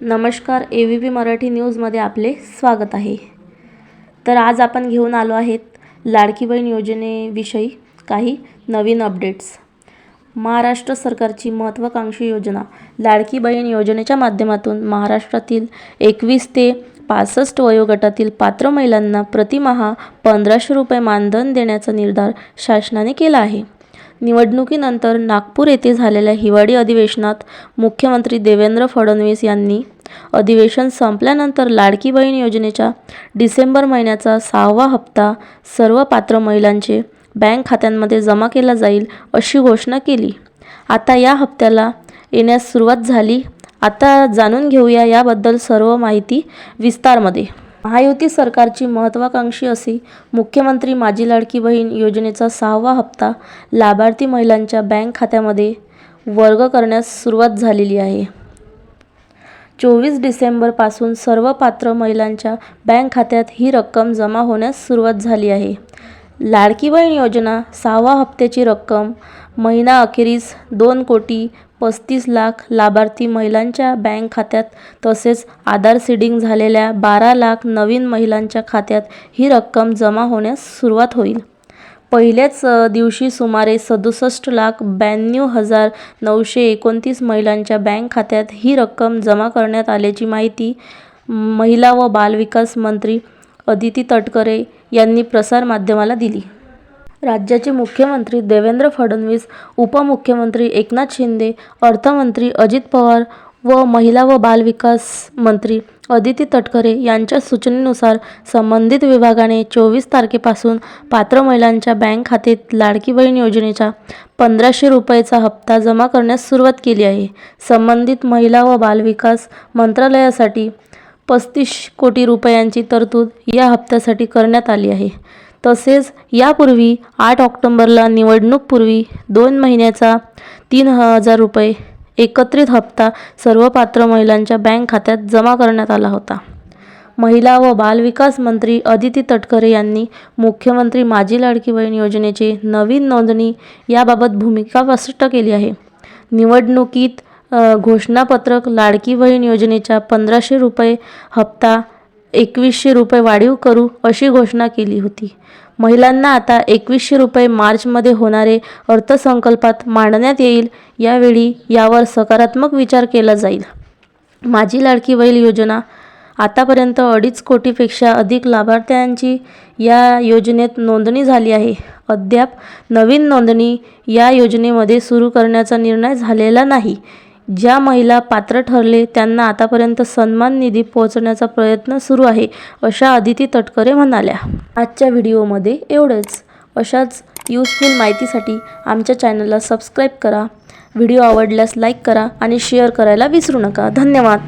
नमस्कार A V P Marathi न्यूजमध्ये आपले स्वागत आहे. तर आज आपण घेऊन आलो आहेत लाडकी बहीण योजनेविषयी काही नवीन अपडेट्स महाराष्ट्र सरकारची महत्त्वाकांक्षी योजना लाडकी बहीण योजनेच्या माध्यमातून महाराष्ट्रातील एकवीस ते पासष्ट वयोगटातील पात्र महिलांना प्रतिमहा पंधराशे रुपये मानधन देण्याचा निर्धार शासनाने केला आहे. निवडणुकीनंतर नागपूर येथे झालेल्या हिवाळी अधिवेशनात मुख्यमंत्री देवेंद्र फडणवीस यांनी अधिवेशन संपल्यानंतर लाडकी बहीण योजनेच्या डिसेंबर महिन्याचा सहावा हप्ता सर्व पात्र महिलांचे बँक खात्यांमध्ये जमा केला जाईल अशी घोषणा केली. आता या हप्त्याला येण्यास सुरुवात झाली. आता जाणून घेऊया याबद्दल सर्व माहिती विस्तारमध्ये. महायुती सरकारची महत्त्वाकांक्षी अशी मुख्यमंत्री माझी लाडकी बहीण योजनेचा सहावा हप्ता लाभार्थी महिलांच्या बँक खात्यामध्ये वर्ग करण्यास सुरुवात झालेली आहे. चोवीस डिसेंबरपासून सर्व पात्र महिलांच्या बँक खात्यात ही रक्कम जमा होण्यास सुरुवात झाली आहे. लाडकी बहीण योजना सहावा हप्त्याची रक्कम महिना अखेरीस दोन कोटी पस्तीस लाख लाभार्थी महिलांच्या बँक खात्यात तसेच आधार सीडिंग झालेल्या बारा लाख नवीन महिलांच्या खात्यात ही रक्कम जमा होण्यास सुरुवात होईल. पहिल्याच दिवशी सुमारे सदुसष्ट लाख ब्याण्णव हजार नऊशे एकोणतीस महिलांच्या बँक खात्यात ही रक्कम जमा करण्यात आल्याची माहिती महिला व बालविकास मंत्री अदिती तटकरे यांनी प्रसारमाध्यमाला दिली. राज्याचे मुख्यमंत्री देवेंद्र फडणवीस उपमुख्यमंत्री एकनाथ शिंदे अर्थमंत्री अजित पवार व महिला व बालविकास मंत्री अदिती तटकरे यांच्या सूचनेनुसार संबंधित विभागाने चोवीस तारखेपासून पात्र महिलांच्या बँक खात्यात लाडकी बहीण योजनेचा पंधराशे रुपयाचा हप्ता जमा करण्यास सुरुवात केली आहे. संबंधित महिला व बालविकास मंत्रालयासाठी पस्तीस कोटी रुपयांची तरतूद या हप्त्यासाठी करण्यात आली आहे. तसेच यापूर्वी आठ ऑक्टोंबरला निवडणूकपूर्वी दोन महिन्याचा तीन हजार रुपये एकत्रित हप्ता सर्व पात्र महिलांच्या बँक खात्यात जमा करण्यात आला होता. महिला व बालविकास मंत्री अदिती तटकरे यांनी मुख्यमंत्री माझी लाडकी बहीण योजनेची नवीन नोंदणी याबाबत भूमिका स्पष्ट केली आहे. निवडणुकीत घोषणापत्रक लाडकी बहीण योजनेच्या पंधराशे रुपये हप्ता एकवीसशे रुपये वाढीव करू अशी घोषणा केली होती. महिलांना आता एकवीसशे रुपये मार्चमध्ये होणारे अर्थसंकल्पात मांडण्यात येईल यावेळी यावर सकारात्मक विचार केला जाईल. माझी लाडकी बैल योजना आतापर्यंत अडीच कोटीपेक्षा अधिक लाभार्थ्यांची या योजनेत नोंदणी झाली आहे. अद्याप नवीन नोंदणी या योजनेमध्ये सुरू करण्याचा निर्णय झालेला नाही. ज्या महिला पात्र ठरले त्यांना आतापर्यंत सन्मान निधी पोहोचण्याचा प्रयत्न सुरू आहे अशा अदिती तटकरे म्हणाल्या. आजच्या व्हिडिओमध्ये एवढंच. अशाच यूजफुल माहितीसाठी आमच्या चॅनलला सबस्क्राईब करा. व्हिडिओ आवडल्यास लाईक करा आणि शेअर करायला विसरू नका. धन्यवाद.